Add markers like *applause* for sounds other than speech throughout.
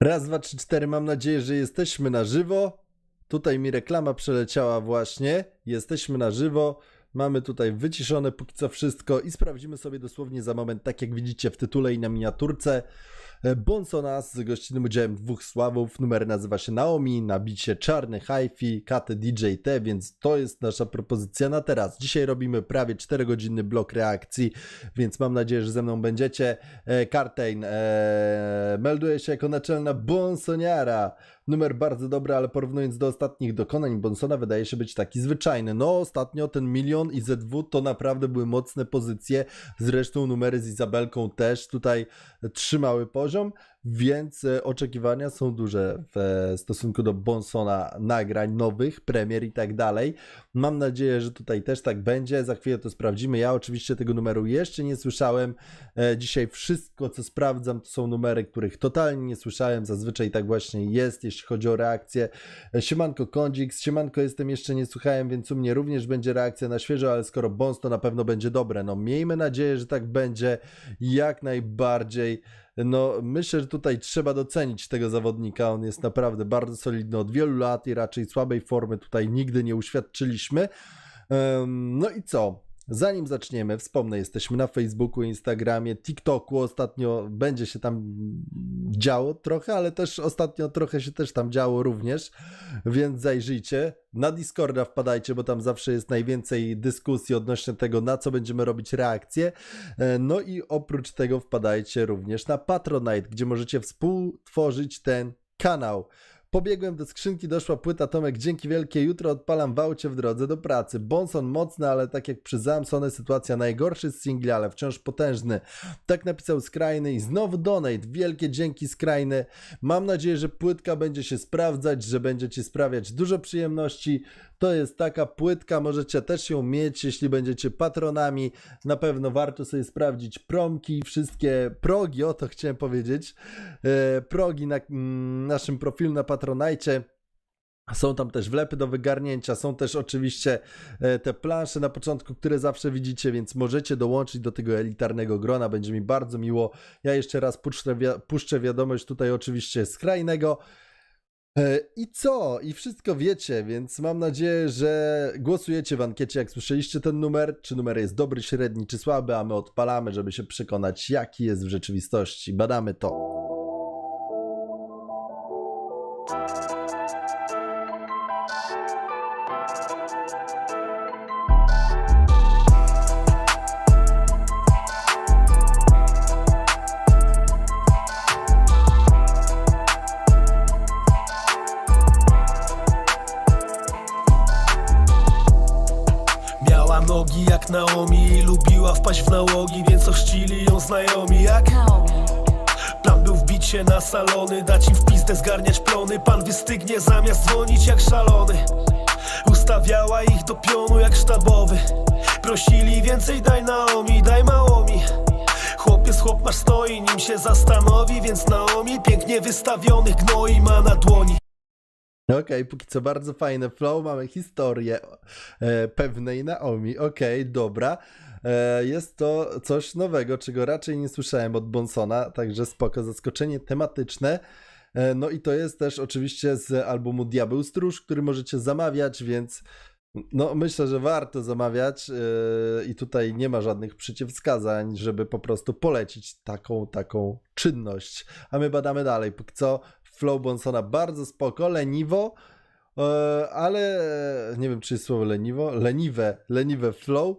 Raz, dwa, trzy, cztery. Mam nadzieję, że jesteśmy na żywo. Tutaj mi reklama przeleciała właśnie. Jesteśmy na żywo. Mamy tutaj wyciszone póki co wszystko i sprawdzimy sobie dosłownie za moment, tak jak widzicie w tytule i na miniaturce. E, Bonsona z gościnnym udziałem dwóch sławów. Numer nazywa się Naomi, na bicie czarny hi-fi, Katy DJ-T, więc to jest nasza propozycja na teraz. Dzisiaj robimy prawie 4-godzinny blok reakcji, więc mam nadzieję, że ze mną będziecie. E, Kartein e, melduje się jako naczelna Bonsoniara. Numer bardzo dobry, ale porównując do ostatnich dokonań Bonsona wydaje się być taki zwyczajny. No ostatnio ten milion i ZW to naprawdę były mocne pozycje. Zresztą numery z Izabelką też tutaj trzymały poziom, więc e, oczekiwania są duże w e, stosunku do Bonsona nagrań nowych, premier i tak dalej. Mam nadzieję, że tutaj też tak będzie. Za chwilę to sprawdzimy. Ja oczywiście tego numeru jeszcze nie słyszałem. E, Dzisiaj wszystko, co sprawdzam, to są numery, których totalnie nie słyszałem. Zazwyczaj tak właśnie jest, jeśli chodzi o reakcję. Siemanko Kondzik, Siemanko jestem jeszcze nie słuchałem, więc u mnie również będzie reakcja na świeżo, ale skoro Bons to na pewno będzie dobre. No miejmy nadzieję, że tak będzie jak najbardziej. No, myślę, że tutaj trzeba docenić tego zawodnika. On jest naprawdę bardzo solidny od wielu lat i raczej słabej formy tutaj nigdy nie uświadczyliśmy. No i co? Zanim zaczniemy, wspomnę, jesteśmy na Facebooku, Instagramie, TikToku. Ostatnio będzie się tam działo trochę, ale też ostatnio trochę się też tam działo również, więc zajrzyjcie. Na Discorda wpadajcie, bo tam zawsze jest najwięcej dyskusji odnośnie tego, na co będziemy robić reakcje. E, No i oprócz tego wpadajcie również na Patronite, gdzie możecie współtworzyć ten kanał. Pobiegłem do skrzynki, doszła płyta Tomek, dzięki wielkie, jutro odpalam w aucie w drodze do pracy. Bonson mocny, ale tak jak przy Zamsone sytuacja najgorszy z singli, ale wciąż potężny. Tak napisał Skrajny i znowu donate, wielkie dzięki Skrajny. Mam nadzieję, że płytka będzie się sprawdzać, że będzie Ci sprawiać dużo przyjemności. To jest taka płytka, możecie też ją mieć, jeśli będziecie patronami. Na pewno warto sobie sprawdzić promki, wszystkie progi, o to chciałem powiedzieć. E, progi na mm, naszym profilu na Patronajcie. Są tam też wlepy do wygarnięcia, są też oczywiście e, te plansze na początku, które zawsze widzicie, więc możecie dołączyć do tego elitarnego grona, będzie mi bardzo miło. Ja jeszcze raz puszczę, wi- puszczę wiadomość tutaj oczywiście skrajnego. E, I co? I wszystko wiecie, więc mam nadzieję, że głosujecie w ankiecie, jak słyszeliście ten numer, czy numer jest dobry, średni, czy słaby, a my odpalamy, żeby się przekonać, jaki jest w rzeczywistości. Badamy to. Znajomi jak? Plan był wbić się na salony, dać im w pizdę zgarniać plony. Pan wystygnie zamiast dzwonić jak szalony. Ustawiała ich do pionu jak sztabowy. Prosili więcej daj Naomi, daj Małomi Chłopiec chłop masz stoi, nim się zastanowi Więc Naomi pięknie wystawionych gnoi ma na dłoni. Okej, póki co bardzo fajne flow, mamy historię e, pewnej Naomi. Okej, dobra. E, jest to coś nowego, czego raczej nie słyszałem od Bonsona, także spoko, zaskoczenie tematyczne. E, no i to jest też oczywiście z albumu Diabeł Stróż, który możecie zamawiać, więc no myślę, że warto zamawiać e, i tutaj nie ma żadnych przeciwwskazań, żeby po prostu polecić taką, taką czynność. A my badamy dalej. Póki co flow Bonsona bardzo spoko, leniwo, ale nie wiem czy jest słowo leniwo, leniwe, leniwe flow,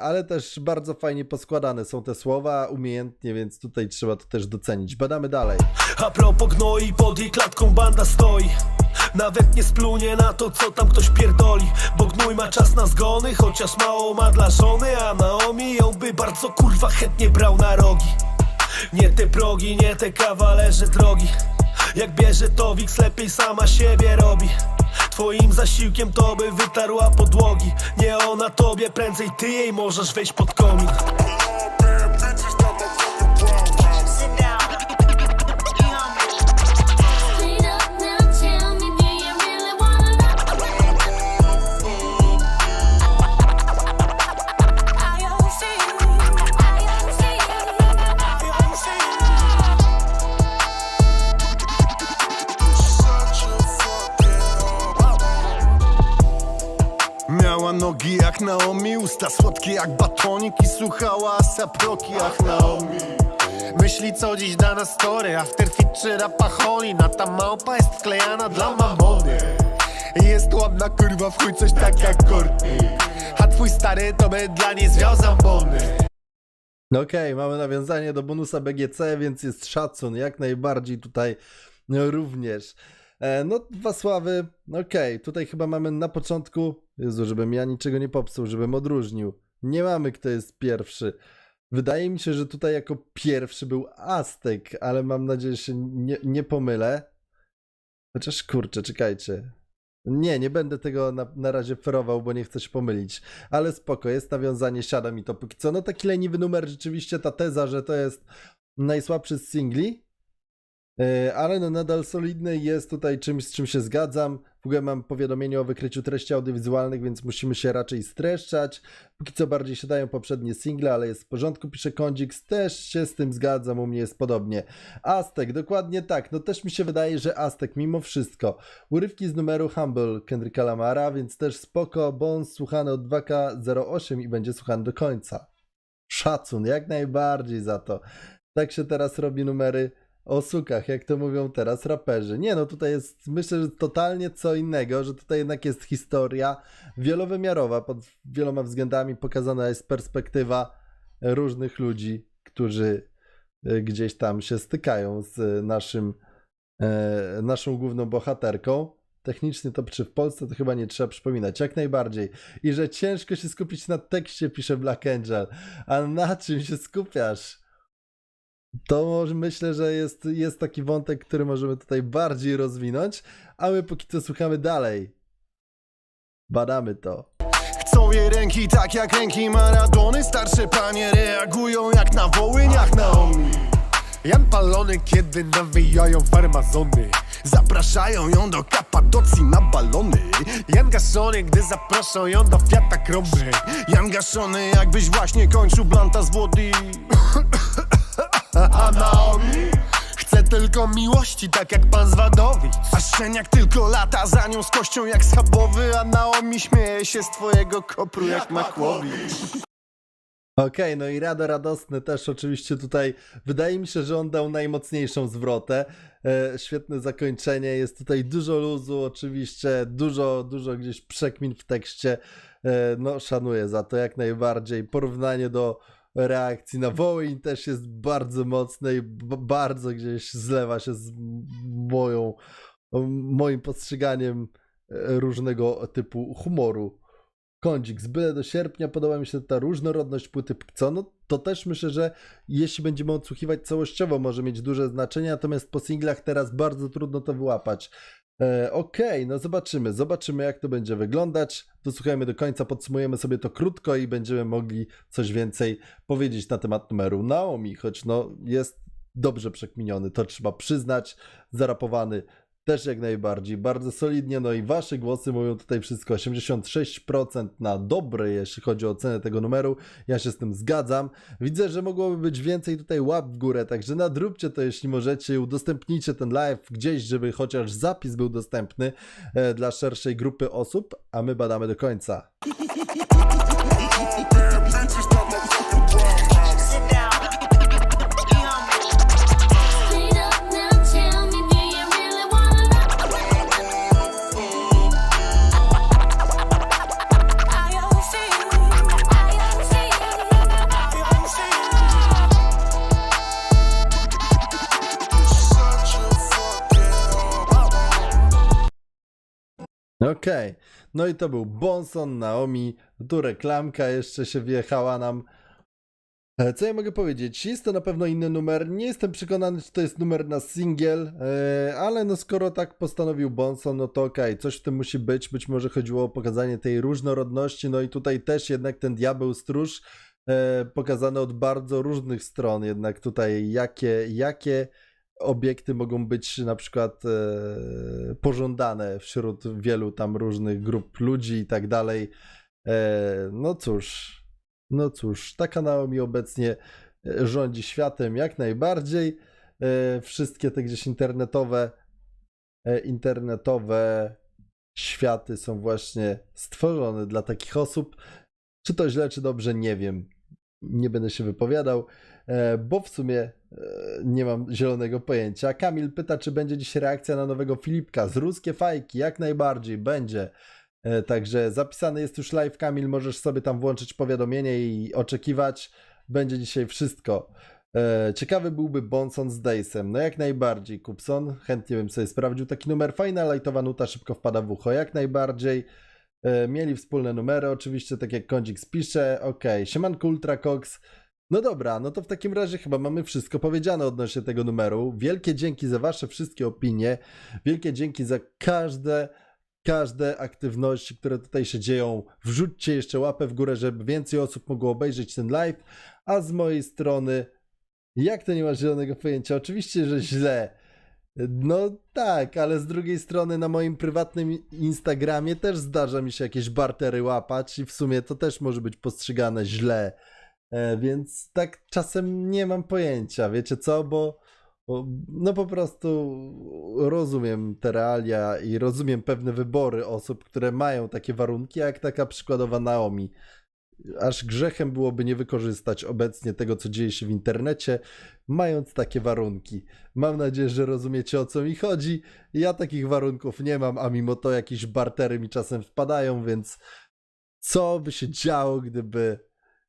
ale też bardzo fajnie poskładane są te słowa, umiejętnie, więc tutaj trzeba to też docenić. Badamy dalej. A propos gnoi, pod jej klatką banda stoi. Nawet nie splunie na to, co tam ktoś pierdoli. Bo gnój ma czas na zgony, chociaż mało ma dla żony A Naomi ją by bardzo kurwa chętnie brał na rogi. Nie te progi, nie te kawalerze drogi. Jak bierze to Wix, lepiej sama siebie robi Twoim zasiłkiem to by wytarła podłogi. Nie ona tobie, prędzej ty jej możesz wejść pod komin usta słodkie jak batonik i słuchała saproki, ach Naomi. Myśli co dziś da na story, afterfit czy rapacholi. Na ta małpa jest wklejana dla mamony. Jest ładna kurwa, w chuj coś tak jak Courtney A twój stary to by dla niej związał bony. No Okej, mamy nawiązanie do bonusa BGC, więc jest szacun, jak najbardziej tutaj również. E, no, dwa sławy, okej, tutaj chyba mamy na początku, Jezu, żebym ja niczego nie popsuł, żebym odróżnił. Nie mamy kto jest pierwszy. Wydaje mi się, że tutaj jako pierwszy był Aztek, ale mam nadzieję, że się nie, nie pomylę. Chociaż kurczę, czekajcie. Nie, nie będę tego na, na razie ferował, bo nie chcę się pomylić. Ale spoko, jest nawiązanie, siada mi to póki co. No taki leniwy numer, rzeczywiście ta teza, że to jest najsłabszy z singli, ale no nadal solidny jest tutaj czymś, z czym się zgadzam. W ogóle mam powiadomienie o wykryciu treści audiowizualnych, więc musimy się raczej streszczać. Póki co bardziej siadają poprzednie single, ale jest w porządku, pisze Kondzix, też się z tym zgadzam, u mnie jest podobnie. Aztek, dokładnie tak, no też mi się wydaje, że Aztek mimo wszystko. Urywki z numeru Humble Kendricka Lamara, więc też spoko, bo on słuchany od 2K08 i będzie słuchany do końca. Szacun, jak najbardziej za to. Tak się teraz robi numery o sukach, jak to mówią teraz raperzy. Nie no, tutaj jest, myślę, że totalnie co innego, że tutaj jednak jest historia wielowymiarowa, pod wieloma względami pokazana jest perspektywa różnych ludzi, którzy e, gdzieś tam się stykają z naszym, e, naszą główną bohaterką. Technicznie to czy w Polsce to chyba nie trzeba przypominać, jak najbardziej. I że ciężko się skupić na tekście, pisze Black Angel. A na czym się skupiasz? To może myślę, że jest, jest taki wątek, który możemy tutaj bardziej rozwinąć, a my póki co słuchamy dalej. Badamy to. Chcą jej ręki tak jak ręki Maradony. Starsze panie reagują jak na Wołyń, jak Naomi Jan palony, kiedy nawijają farmazony Zapraszają ją do Kapadocji na balony. Jan gaszony, gdy zaproszą ją do Fiata Kromy Jan gaszony, jakbyś właśnie kończył blanta z wody A Naomi Chce tylko miłości, tak jak pan Zwadowicz. A szczeniak tylko lata za nią z kością jak schabowy. A Naomi śmieje się z twojego kopru jak Makłowicz Okej, no i Rado Radosny też oczywiście tutaj, wydaje mi się, że on dał najmocniejszą zwrotę. E, świetne zakończenie, jest tutaj dużo luzu oczywiście, dużo, dużo gdzieś przekmin w tekście. E, no szanuję za to jak najbardziej. Porównanie do reakcji na Wołyń też jest bardzo mocne i bardzo gdzieś zlewa się z moją, moim postrzeganiem e, różnego typu humoru. Kądzik, z byle do sierpnia podoba mi się ta różnorodność płyty co no to też myślę, że jeśli będziemy odsłuchiwać całościowo może mieć duże znaczenie, natomiast po singlach teraz bardzo trudno to wyłapać. E, Okej, no zobaczymy, zobaczymy jak to będzie wyglądać. Dosłuchajmy do końca, podsumujemy sobie to krótko i będziemy mogli coś więcej powiedzieć na temat numeru Naomi, choć no jest dobrze przekminiony, to trzeba przyznać, zarapowany też jak najbardziej, bardzo solidnie, no i wasze głosy mówią tutaj wszystko, 86% na dobre, jeśli chodzi o ocenę tego numeru, ja się z tym zgadzam. Widzę, że mogłoby być więcej tutaj łap w górę, także nadróbcie to, jeśli możecie, udostępnijcie ten live gdzieś, żeby chociaż zapis był dostępny e, dla szerszej grupy osób, a my badamy do końca. *laughs* Okej, no i to był Bonson, Naomi, tu reklamka jeszcze się wjechała nam. E, Co ja mogę powiedzieć? Jest to na pewno inny numer. Nie jestem przekonany, czy to jest numer na singiel, e, ale no skoro tak postanowił Bonson, no to okej, coś w tym musi być. Być może chodziło o pokazanie tej różnorodności, no i tutaj też jednak ten diabeł stróż e, pokazany od bardzo różnych stron, jednak tutaj jakie, jakie obiekty mogą być na przykład e, pożądane wśród wielu tam różnych grup ludzi i tak dalej. E, no cóż, no cóż, taka Naomi obecnie e, rządzi światem jak najbardziej. E, wszystkie te gdzieś internetowe, e, internetowe światy są właśnie stworzone dla takich osób. Czy to źle, czy dobrze, nie wiem. Nie będę się wypowiadał, bo w sumie e, nie mam zielonego pojęcia. Kamil pyta, czy będzie dziś reakcja na nowego Filipka z ruskie fajki. Jak najbardziej, będzie. E, Także zapisany jest już live, Kamil. Możesz sobie tam włączyć powiadomienie i oczekiwać. Będzie dzisiaj wszystko. E, Ciekawy byłby Bonson z Dejsem. No jak najbardziej, Kupson. Chętnie bym sobie sprawdził taki numer. Fajna, lajtowa nuta szybko wpada w ucho. Jak najbardziej. E, Mieli wspólne numery, oczywiście, tak jak Kądzik spisze. Okej, siemanko Ultra Cox. No dobra, no to w takim razie chyba mamy wszystko powiedziane odnośnie tego numeru. Wielkie dzięki za wasze wszystkie opinie. Wielkie dzięki za każde, każde aktywności, które tutaj się dzieją. Wrzućcie jeszcze łapę w górę, żeby więcej osób mogło obejrzeć ten live. A z mojej strony, jak to nie masz zielonego pojęcia? Oczywiście, że źle. No tak, ale z drugiej strony na moim prywatnym Instagramie też zdarza mi się jakieś bartery łapać i w sumie to też może być postrzegane źle. E, więc tak czasem nie mam pojęcia, wiecie co, bo, no po prostu rozumiem te realia i rozumiem pewne wybory osób, które mają takie warunki, jak taka przykładowa Naomi. Aż grzechem byłoby nie wykorzystać obecnie tego, co dzieje się w internecie, mając takie warunki. Mam nadzieję, że rozumiecie o co mi chodzi. Ja takich warunków nie mam, a mimo to jakieś bartery mi czasem wpadają, więc co by się działo, gdyby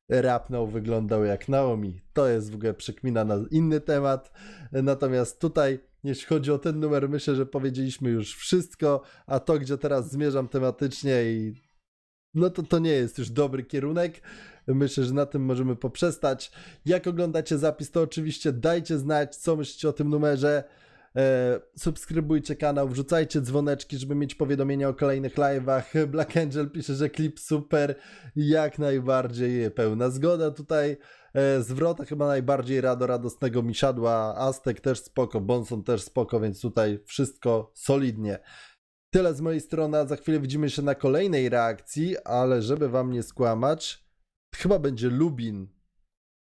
rapnął wyglądał jak Naomi? To jest w ogóle przekmina na inny temat. Natomiast tutaj, jeśli chodzi o ten numer, myślę, że powiedzieliśmy już wszystko, a to, gdzie teraz zmierzam tematycznie i no to to nie jest już dobry kierunek. Myślę, że na tym możemy poprzestać. Jak oglądacie zapis, to oczywiście dajcie znać, co myślicie o tym numerze. E, subskrybujcie kanał, wrzucajcie dzwoneczki, żeby mieć powiadomienia o kolejnych live'ach. Black Angel pisze, że klip super, jak najbardziej pełna zgoda tutaj. E, zwrota chyba najbardziej rado radosnego mi siadła, Aztek też spoko, Bonson też spoko, więc tutaj wszystko solidnie. Tyle z mojej strony, za chwilę widzimy się na kolejnej reakcji, ale żeby wam nie skłamać, chyba będzie Lubin.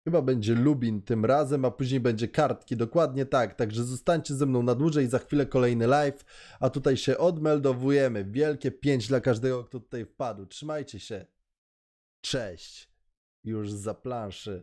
Chyba będzie Lubin tym razem, a później będzie kartki, dokładnie tak. Także zostańcie ze mną na dłużej, za chwilę kolejny live, a tutaj się odmeldowujemy. Wielkie pięć dla każdego, kto tutaj wpadł. Trzymajcie się. Cześć. Już za planszy.